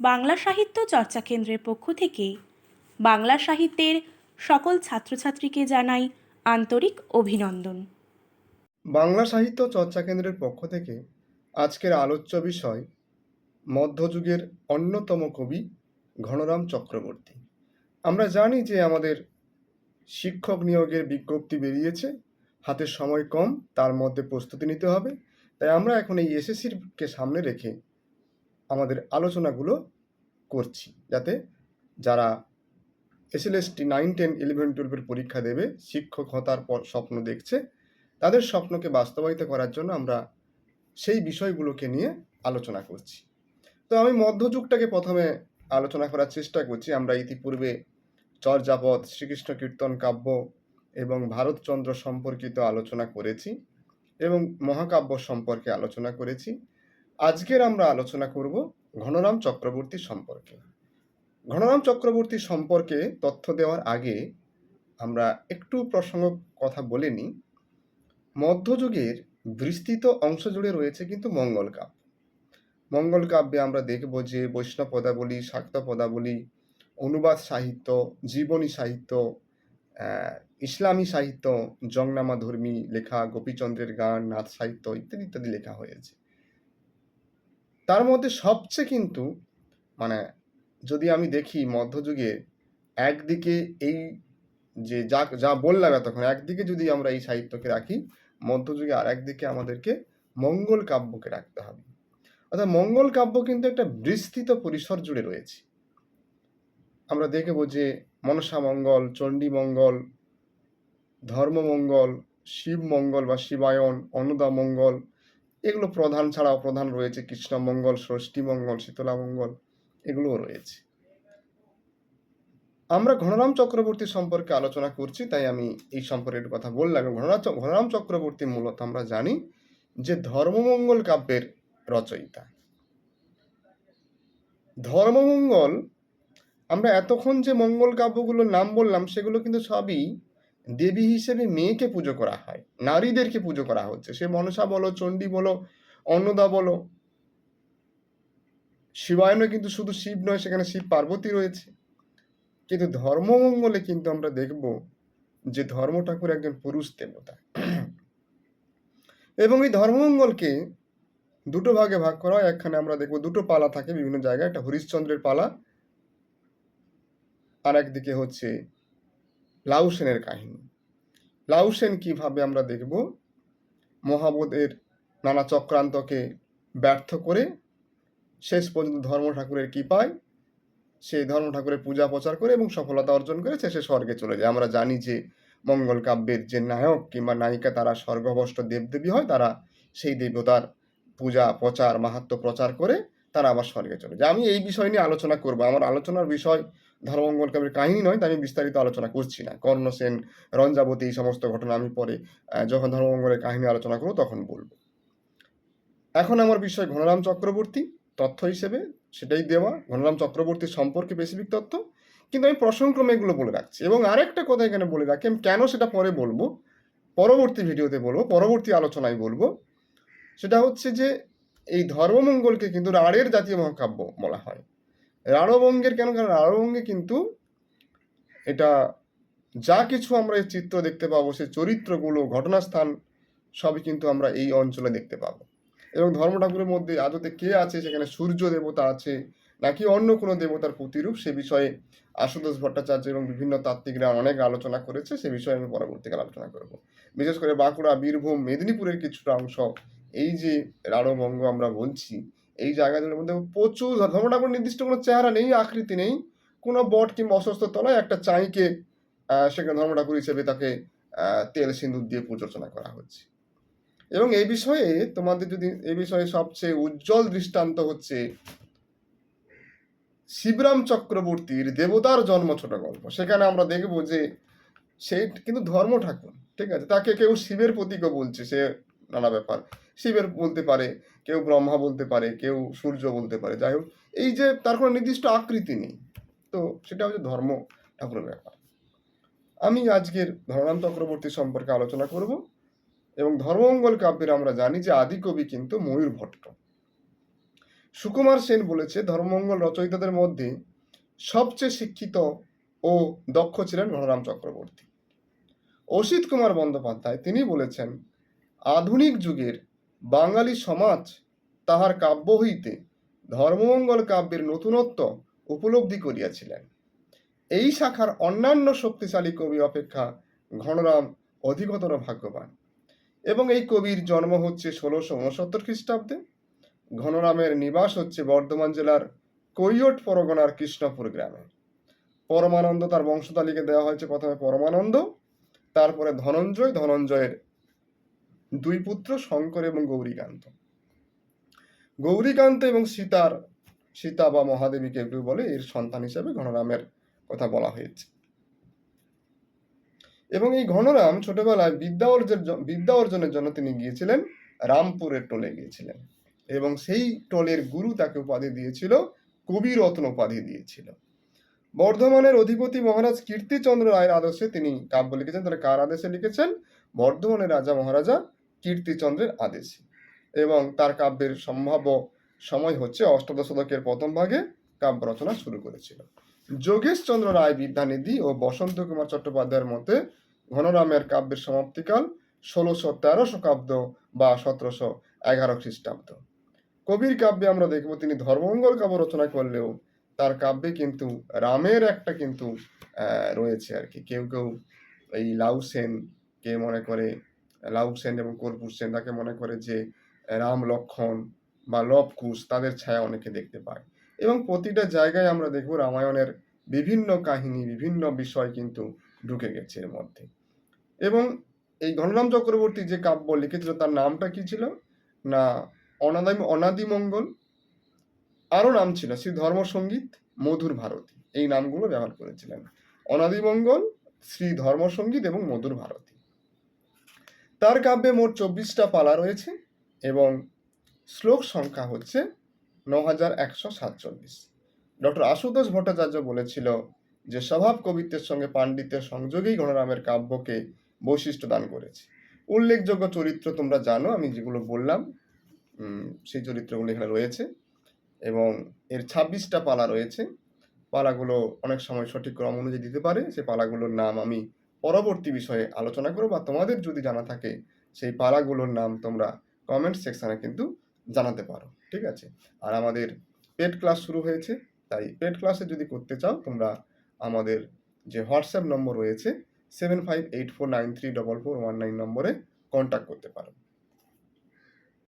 বাংলা সাহিত্য চর্চা কেন্দ্রের পক্ষ থেকে বাংলা সাহিত্যের সকল ছাত্রছাত্রীকে জানাই আন্তরিক অভিনন্দন। বাংলা সাহিত্য চর্চা কেন্দ্রের পক্ষ থেকে আজকের আলোচ্য বিষয় মধ্যযুগের অন্যতম কবি ঘনরাম চক্রবর্তী। আমরা জানি যে আমাদের শিক্ষক নিয়োগের বিজ্ঞপ্তি বেরিয়েছে হাতে সময় কম, তার মধ্যে প্রস্তুতি নিতে হবে, তাই আমরা এখন এই এসএসসিরকে সামনে রেখে আমাদের আলোচনাগুলো করছি। যাতে যারা এসএলএসটি নাইন টেন ইলেভেন টুয়েলভের পরীক্ষা দেবে, শিক্ষক হতার পর স্বপ্ন দেখছে, তাদের স্বপ্নকে বাস্তবায়িত করার জন্য আমরা সেই বিষয়গুলোকে নিয়ে আলোচনা করছি। তো আমি মধ্যযুগটাকে প্রথমে আলোচনা করার চেষ্টা করছি। আমরা ইতিপূর্বে চর্যাপদ শ্রীকৃষ্ণ কীর্তন কাব্য এবং ভারতচন্দ্র সম্পর্কিত আলোচনা করেছি এবং মহাকাব্য সম্পর্কে আলোচনা করেছি। আজকের আমরা আলোচনা করব ঘনরাম চক্রবর্তী সম্পর্কে। ঘনরাম চক্রবর্তী সম্পর্কে তথ্য দেওয়ার আগে আমরা একটু প্রসঙ্গ কথা বলে নিই। মধ্যযুগের বিস্তৃত অংশ জুড়ে রয়েছে কিন্তু মঙ্গল কাব্য। মঙ্গল কাব্যে আমরা দেখব যে বৈষ্ণব পদাবলী, শাক্ত পদাবলী, অনুবাদ সাহিত্য, জীবনী সাহিত্য ইসলামী সাহিত্য, জংনামা ধর্মী লেখা, গোপীচন্দ্রের গান নাথ সাহিত্য ইত্যাদি ইত্যাদি লেখা হয়েছে। তার মধ্যে সবচেয়ে কিন্তু মানে যদি আমি দেখি মধ্যযুগে, একদিকে এই যে যা যা বললাম এতক্ষণ, একদিকে যদি আমরা এই সাহিত্যকে রাখি, মধ্যযুগে আর একদিকে আমাদেরকে মঙ্গল কাব্যকে রাখতে হবে। অর্থাৎ মঙ্গল কাব্য কিন্তু একটা বিস্তৃত পরিসর জুড়ে রয়েছে। আমরা দেখব যে মনসা মঙ্গল, চণ্ডী মঙ্গল ধর্মমঙ্গল শিব মঙ্গল বা শিবায়ন অন্নদা মঙ্গল এগুলো প্রধান ছাড়াও প্রধান রয়েছে কৃষ্ণ মঙ্গল, ষষ্ঠী মঙ্গল, শীতলা মঙ্গল, এগুলোও রয়েছে। আমরা ঘনরাম চক্রবর্তী সম্পর্কে আলোচনা করছি, তাই আমি এই সম্পর্কে একটু কথা বললাম। ঘনরাম ঘনরাম চক্রবর্তী মূলত আমরা জানি যে ধর্মমঙ্গল কাব্যের রচয়িতা। ধর্মমঙ্গল, আমরা এতক্ষণ যে মঙ্গল কাব্যগুলোর নাম বললাম, সেগুলো কিন্তু সবই দেবী হিসেবে মেয়েকে পুজো করা হয়, নারীদেরকে পুজো করা হচ্ছে। সে মনসা বলো, চণ্ডী বলো, অন্নদা বলো শিবায়নে কিন্তু শুধু শিব নয়, সেখানে শিব পার্বতী রয়েছে। কিন্তু ধর্মমঙ্গলে কিন্তু আমরা দেখব যে ধর্ম ঠাকুর একজন পুরুষ দেবতা। এবং এই ধর্মমঙ্গলকে দুটো ভাগে ভাগ করা হয়। একখানে আমরা দেখব দুটো পালা থাকে বিভিন্ন জায়গায়, একটা হরিশ্চন্দ্রের পালা আর একদিকে হচ্ছে লাউসেনের কাহিনী। লাউসেন কীভাবে আমরা দেখব? মহাবোধের নানা চক্রান্তকে ব্যর্থ করে শেষ পর্যন্ত ধর্ম ঠাকুরের কৃপায় সেই ধর্ম ঠাকুরের পূজা প্রচার করে এবং সফলতা অর্জন করে শেষে স্বর্গে চলে যায়। আমরা জানি যে মঙ্গল কাব্যের যে নায়ক কিংবা নায়িকা তারা স্বর্গভষ্ট দেবদেবী হয়, তারা সেই দেবতার পূজা, প্রচার মাহাত্ম প্রচার করে তারা আবার স্বর্গে চলে যায়। আমি এই বিষয় নিয়ে আলোচনা করব। আমার আলোচনার বিষয় ধর্মমঙ্গল কাব্যের কাহিনী নয়, তাই আমি বিস্তারিত আলোচনা করছি না। কর্ণ সেন, রঞ্জাবতী, এই সমস্ত ঘটনা আমি পরে যখন ধর্মমঙ্গলের কাহিনী আলোচনা করব, তখন বলব। এখন আমার বিষয় ঘনরাম চক্রবর্তী, তথ্য হিসেবে সেটাই দেওয়া। ঘনরাম চক্রবর্তী সম্পর্কে স্পেসিফিক তথ্য। কিন্তু আমি প্রসঙ্গক্রমে এগুলো বলে রাখছি। এবং আরেকটা কথা এখানে বলে রাখি, আমি কেন সেটা পরে বলব, পরবর্তী ভিডিওতে বলব, পরবর্তী আলোচনায় বলব। সেটা হচ্ছে যে এই ধর্মমঙ্গলকে কিন্তু রাঢ়ের জাতীয় মহাকাব্য বলা হয়। রাঢ়বঙ্গের কেন? কারণ রাঢ়বঙ্গে কিন্তু এটা যা কিছু আমরা এই চিত্র দেখতে পাবো সেই চরিত্রগুলো, ঘটনাস্থান সবই কিন্তু আমরা এই অঞ্চলে দেখতে পাবো। এবং ধর্ম ঠাকুরের মধ্যে আদতে কে আছে? সেখানে সূর্য দেবতা আছে, নাকি অন্য কোনো দেবতার প্রতিরূপ? সে বিষয়ে আশুতোষ ভট্টাচার্য এবং বিভিন্ন তাত্ত্বিকরা অনেক আলোচনা করেছে, সে বিষয়ে আমি পরবর্তীকালে আলোচনা করব। বিশেষ করে বাঁকুড়া, বীরভূম, মেদিনীপুরের কিছুটা অংশ এই যে রাঢ়বঙ্গ আমরা বলছি, এই জায়গাগুলোর মধ্যে প্রচুর ধর্ম ঠাকুর নির্দিষ্ট কোনো চেহারা নেই, আকৃতি নেই। কোনো বট কিংবা অস্বস্থ তলায় একটা চাইকে সেখানে ধর্ম ঠাকুর হিসেবে তাকে তেল সিঁদুর দিয়ে পুজো অর্চনা করা হচ্ছে। এবং এই বিষয়ে তোমাদের যদি, এই বিষয়ে সবচেয়ে উজ্জ্বল দৃষ্টান্ত হচ্ছে শিবরাম চক্রবর্তীর দেবতার জন্ম ছোট গল্প। সেখানে আমরা দেখব যে সেই কিন্তু ধর্ম ঠাকুর, ঠিক আছে? তাকে কেউ শিবের প্রতীকও বলছে, সে নানা ব্যাপার। শিবের বলতে পারে, কেউ ব্রহ্মা বলতে পারে, কেউ সূর্য বলতে পারে। যাই হোক, এই যে তার কোনো নির্দিষ্ট আকৃতি নেই, তো সেটা হচ্ছে ধর্ম ঠাকুরের ব্যাপার। আমি আজকের ধরনাম চক্রবর্তী সম্পর্কে আলোচনা করব এবং ধর্মমঙ্গল কাব্যের আমরা জানি যে আদিকবি কিন্তু ময়ূর ভট্ট। সুকুমার সেন বলেছে, ধর্মমঙ্গল রচয়িতাদের মধ্যে সবচেয়ে শিক্ষিত ও দক্ষ ছিলেন ঘনরাম চক্রবর্তী। অসিত কুমার বন্দ্যোপাধ্যায়, তিনি বলেছেন, আধুনিক যুগের বাঙালি সমাজ তাহার কাব্য হইতে ধর্মমঙ্গল কাব্যের নতুনত্ব উপলব্ধি করিয়াছিলেন। এই শাখার অন্যান্য শক্তিশালী কবি অপেক্ষা ঘনরাম অধিকতর ভাগ্যবান। এবং এই কবির জন্ম হচ্ছে ষোলোশো উনসত্তর খ্রিস্টাব্দে। ঘনরামের নিবাস হচ্ছে বর্ধমান জেলার কৈয়ট পরগনার কৃষ্ণপুর গ্রামে। পরমানন্দ তার বংশতালিকে দেওয়া হয়েছে প্রথমে পরমানন্দ, তারপরে ধনঞ্জয়, ধনঞ্জয়ের দুই পুত্র শঙ্কর এবং গৌরীকান্ত। গৌরীকান্ত এবং সীতার, সীতা বা মহাদেবীকে কেউ বলে এর সন্তান হিসেবে ঘনরামের কথা বলা হয়েছে। এবং এই ঘনরাম ছোটবেলায় বিদ্যা অর্জনের বিদ্যা অর্জনের জন্য তিনি গিয়েছিলেন রামপুরের টোলে গিয়েছিলেন এবং সেই টোলের গুরু তাকে উপাধি দিয়েছিল, কবিরত্ন উপাধি দিয়েছিল। বর্ধমানের অধিপতি মহারাজ কীর্তিচন্দ্র রায়ের আদর্শে তিনি কাব্য লিখেছেন, তাহলে কার আদেশে লিখেছেন? বর্ধমানের রাজা মহারাজা কীর্তিচন্দ্রের আদেশে। এবং তার কাব্যের সম্ভাব্য সময় হচ্ছে অষ্টাদশ শতকের প্রথম ভাগে কাব্য রচনা শুরু করেছিল। যোগেশচন্দ্র রায় বিদ্যানিধি ও বসন্ত কুমার চট্টোপাধ্যায়ের মতে, ঘনরামের কাব্যের সমাপ্তিকাল ষোলোশো তেরো শতাব্দ বা সতেরোশো এগারো খ্রিস্টাব্দ। কবির কাব্যে আমরা দেখব তিনি ধর্মমঙ্গল কাব্য রচনা করলেও তার কাব্যে কিন্তু রামের একটা কিন্তু রয়েছে আর কি। কেউ কেউ এই লাউ সেন কে মনে করে লাউ সেন এবং কর্পূর সেন, তাকে মনে করে যে রাম, লক্ষণ বা লবকুশ তাদের ছায়া অনেকে দেখতে পায়। এবং প্রতিটা জায়গায় আমরা দেখব রামায়ণের বিভিন্ন কাহিনী, বিভিন্ন বিষয় কিন্তু ঢুকে গেছে এর মধ্যে। এবং এই ঘনরাম চক্রবর্তী যে কাব্য লিখেছিল, তার নামটা কি ছিল? না অনাদি অনাদিমঙ্গল। আরও নাম ছিল, শ্রী ধর্মসঙ্গীত মধুর ভারতী। এই নামগুলো ব্যবহার করেছিলেন। অনাদিমঙ্গল, শ্রী ধর্মসঙ্গীত এবং মধুর ভারতী। তার কাব্যে মোট চব্বিশটা পালা রয়েছে এবং শ্লোক সংখ্যা হচ্ছে ন হাজার একশো সাতচল্লিশ। ডক্টর আশুতোষ ভট্টাচার্য বলেছিল যে স্বভাব কবিত্বের সঙ্গে পাণ্ডিত্যের সংযোগেই গণরামের কাব্যকে বৈশিষ্ট্য দান করেছে। উল্লেখযোগ্য চরিত্র তোমরা জানো, আমি যেগুলো বললাম সেই চরিত্রগুলো এখানে রয়েছে এবং এর ছাব্বিশটা পালা রয়েছে। পালাগুলো অনেক সময় সঠিক ক্রম অনুযায়ী দিতে পারে, সে পালাগুলোর নাম আমি পরবর্তী বিষয়ে আলোচনা করো বা তোমাদের যদি জানা থাকে, সেই পাড়াগুলোর নাম তোমরা কমেন্ট সেকশানে কিন্তু জানাতে পারো, ঠিক আছে? আর আমাদের পেড ক্লাস শুরু হয়েছে, তাই পেড ক্লাসে যদি করতে চাও, তোমরা আমাদের যে হোয়াটসঅ্যাপ নম্বর রয়েছে seven five eight four nine three double four one nine নম্বরে কন্ট্যাক্ট করতে পারো।